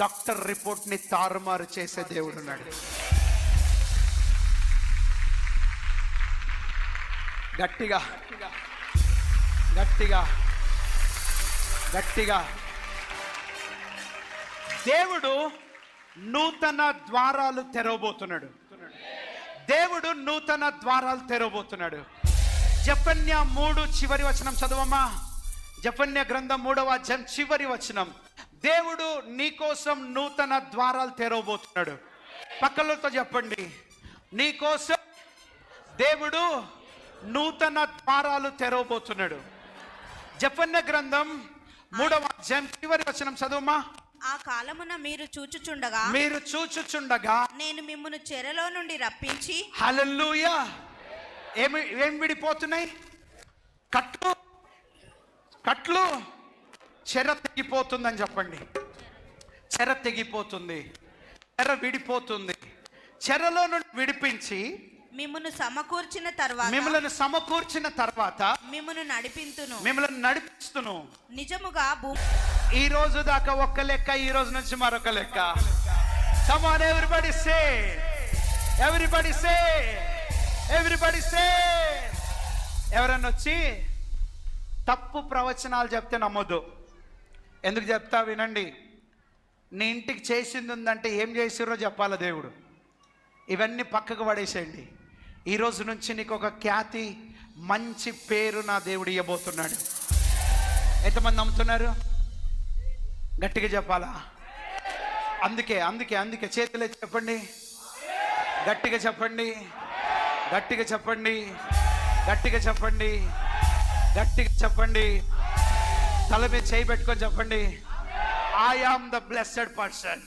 Doctor రిపోర్ట్ని తారుమారు చేసే దేవుడు ఉన్నాడు. గట్టిగా గట్టిగా గట్టిగా. దేవుడు నూతన ద్వారాలు తెరవబోతున్నాడు. దేవుడు నూతన ద్వారాలు తెరవబోతున్నాడు. జపన్య మూడు చివరి వచనం చదవమ్మా. జపన్య గ్రంథం మూడవ జన్ చివరి వచనం. దేవుడు నీకోసం నూతన ద్వారాలు తెరవబోతున్నాడు. పక్కలతో చెప్పండి. నీకోసం దేవుడు నూతన ద్వారాలు తెరవబోతున్నాడు. జపన్య గ్రంథం మూడవ అధ్యాయం చివరి వచనం చదవమ్మా ఆ కాలమున మీరు చూచుచుండగా మీరు చూచుచుండగా నేను మిమ్మును చెరలో నుండి రప్పించి హల్లెలూయా. ఏమి ఏం విడిపోతున్నాయి? కట్లు కట్లు. చెర తెగిపోతుందని చెప్పండి. చెర తెగిపోతుంది. చెర విడిపోతుంది. చెరలో నుండి విడిపించి మిమ్మును సమకూర్చిన తర్వాత మిమ్మల్ని సమకూర్చిన తర్వాత మిమ్మును నడిపింతును. మిమ్మల్ని నడిపిస్తును. నిజముగా ఈ రోజు దాకా ఒక్క లెక్క ఈ రోజు నుంచి మరొక లెక్క. Come on everybody say everybody say everybody say ఎవరన్నా వచ్చి తప్పు ప్రవచనాలు చెప్తే నమ్మొద్దు. ఎందుకు చెప్తా వినండి. నీ ఇంటికి చేసింది ఉందంటే ఏం చేసిర్రో చెప్పాలి దేవుడు. ఇవన్నీ పక్కకు పడేసేయండి. ఈరోజు నుంచి నీకు ఒక ఖ్యాతి మంచి పేరు నా దేవుడు ఇవ్వబోతున్నాడు ఎంతమంది నమ్ముతున్నారు? గట్టిగా చెప్పాలా? అందుకే అందుకే అందుకే చేతులే చెప్పండి. గట్టిగా చెప్పండి. గట్టిగా చెప్పండి. గట్టిగా చెప్పండి. గట్టిగా చెప్పండి. తల మీద చేయి పెట్టుకొని చెప్పండి. I am the blessed person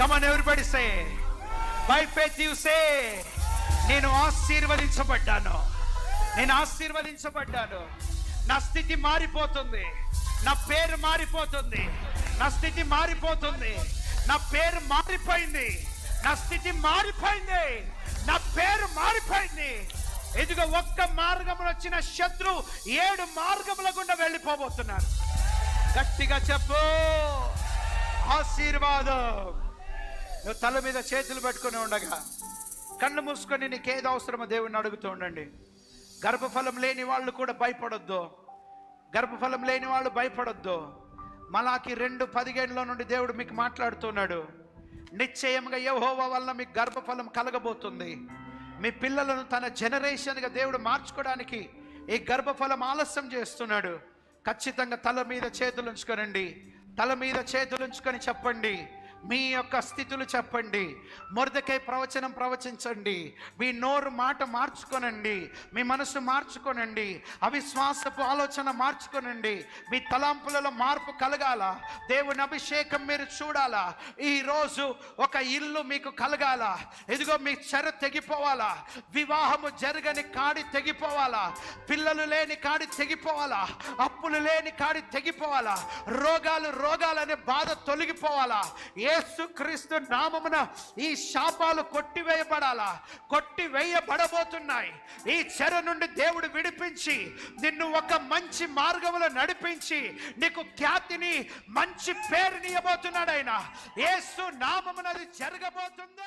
come on everybody say by faith you say నేను ఆశీర్వదించబడ్డాను. నేను ఆశీర్వదించబడ్డాను. నా స్థితి మారిపోతుంది. నా పేరు మారిపోతుంది. నా స్థితి మారిపోతుంది. నా పేరు మారిపోయింది. నా స్థితి మారిపోయింది. నా పేరు మారిపోయింది. ఇదిగో ఒక్క మార్గములు వచ్చిన శత్రు ఏడు మార్గముల గుండా వెళ్ళిపోబోతున్నారు. గట్టిగా చెప్పు. ఆశీర్వాదం. నువ్వు తల మీద చేతులు పెట్టుకొని ఉండగా కళ్ళు మూసుకొని నీకేది అవసరమో దేవుణ్ణి అడుగుతూ ఉండండి. గర్భఫలం లేని వాళ్ళు కూడా భయపడొద్దు. గర్భఫలం లేని వాళ్ళు భయపడొద్దు. మలాకి రెండు పదిహేనులో నుండి దేవుడు మీకు మాట్లాడుతున్నాడు. నిశ్చయంగా యహోవ వల్ల మీకు గర్భఫలం కలగబోతుంది. మీ పిల్లలను తన జనరేషన్గా దేవుడు మార్చుకోవడానికి ఈ గర్భఫలం ఆలస్యం చేస్తున్నాడు. ఖచ్చితంగా తల మీద చేతులు ఉంచుకోనండి. తల మీద చేతులు ఉంచుకొని చెప్పండి. మీ యొక్క స్థితులు చెప్పండి. మొరదకై ప్రవచనం ప్రవచించండి. మీ నోరు మాట మార్చుకోనండి. మీ మనసు మార్చుకోనండి. అవిశ్వాసపు ఆలోచన మార్చుకోనండి. మీ తలాంపులలో మార్పు కలగాల. దేవుని అభిషేకం మీరు చూడాలా. ఈరోజు ఒక ఇల్లు మీకు కలగాల. ఇదిగో మీ చెర తెగిపోవాలా. వివాహము జరగని కాడి తెగిపోవాలా. పిల్లలు లేని కాడి తెగిపోవాలా. అప్పులు లేని కాడి తెగిపోవాలా. రోగాలు రోగాలనే బాధ తొలగిపోవాలా. ఏ యేసుక్రీస్తు నామమున ఈ శాపాలు కొట్టివేయబడాలా? కొట్టివేయబడబోతున్నాయి. ఈ చెర నుండి దేవుడు విడిపించి నిన్ను ఒక మంచి మార్గంలో నడిపించి నీకు ఖ్యాతిని మంచి పేరుని ఇవ్వబోతున్నాడు ఆయన. యేసు నామమునది జరగబోతుందా.